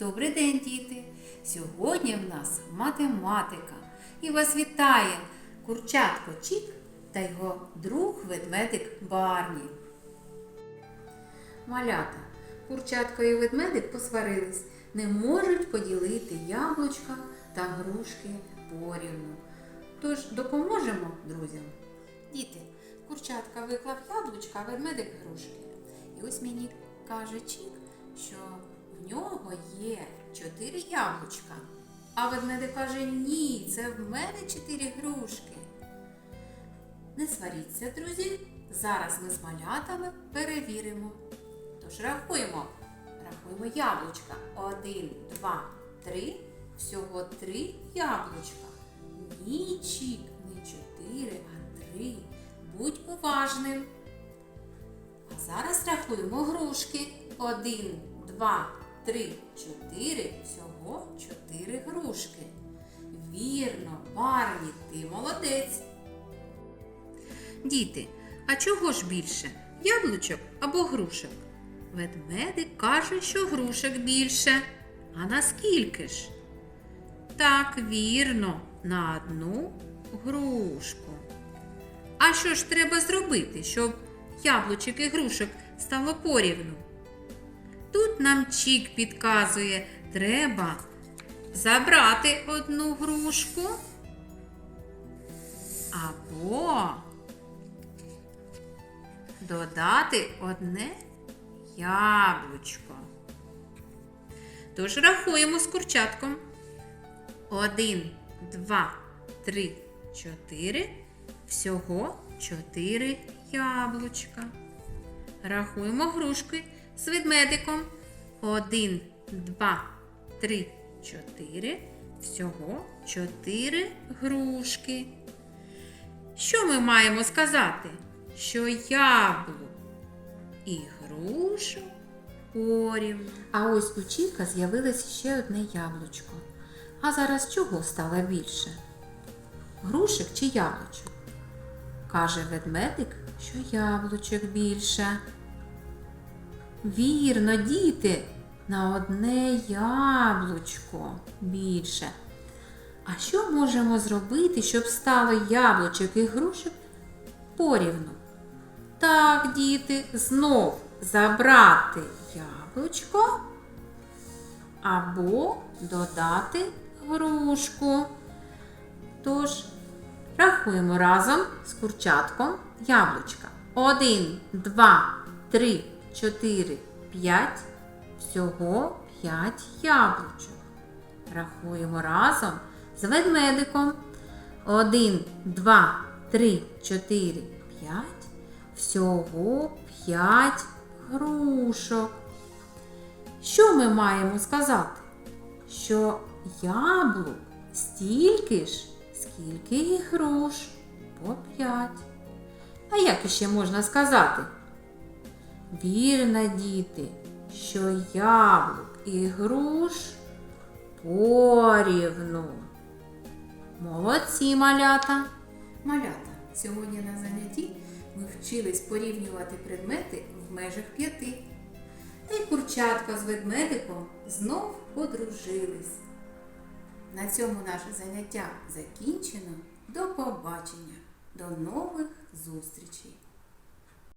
Добрий день, діти! Сьогодні в нас математика. І вас вітає курчатко Чік та його друг ведмедик Барні. Малята, курчатко і ведмедик посварились, не можуть поділити яблучка та грушки порівну. Тож допоможемо друзям. Діти, курчатка виклав яблучка, а ведмедик грушки. І ось мені каже Чік, що є чотири яблучка. А ведмедик каже, ні, це в мене чотири грушки. Не сваріться, друзі. Зараз ми з малятами перевіримо. Тож рахуємо. Рахуємо яблучка. Один, два, три. Всього три яблучка. Ні, Чік, не чотири, а три. Будь уважним. А зараз рахуємо грушки. Один, два, три, чотири. Всього чотири грушки. Вірно, Барні, ти молодець. Діти, а чого ж більше? Яблучок або грушок? Ведмедик каже, що грушок більше. А наскільки ж? Так, вірно, на одну грушку. А що ж треба зробити, щоб яблучок і грушок стало порівну? Нам Чік підказує, треба забрати одну грушку або додати одне яблучко. Тож рахуємо з курчатком. Один, два, три, чотири. Всього чотири яблучка. Рахуємо грушки з ведмедиком. Один, два, три, чотири. Всього чотири грушки. Що ми маємо сказати? Що яблук і грушу порівну. А ось у Чіка з'явилось ще одне яблучко. А зараз чого стало більше? Грушик чи яблучок? Каже ведмедик, що яблучок більше. Вірно, діти, на одне яблучко більше. А що можемо зробити, щоб стало яблучок і грушок порівну? Так, діти, знов забрати яблучко або додати грушку. Тож, рахуємо разом з курчатком яблучка. Один, два, три, чотири, п'ять. Всього п'ять яблучок. Рахуємо разом з ведмедиком. Один, два, три, чотири, п'ять. Всього п'ять грушок. Що ми маємо сказати? Що яблук стільки ж, скільки і груш по п'ять. А як іще можна сказати? Вірно, діти, що яблук і груш порівну. Молодці малята. Малята, сьогодні на занятті ми вчились порівнювати предмети в межах п'яти. Та й курчатка з ведмедиком знов подружились. На цьому наше заняття закінчено. До побачення, до нових зустрічей!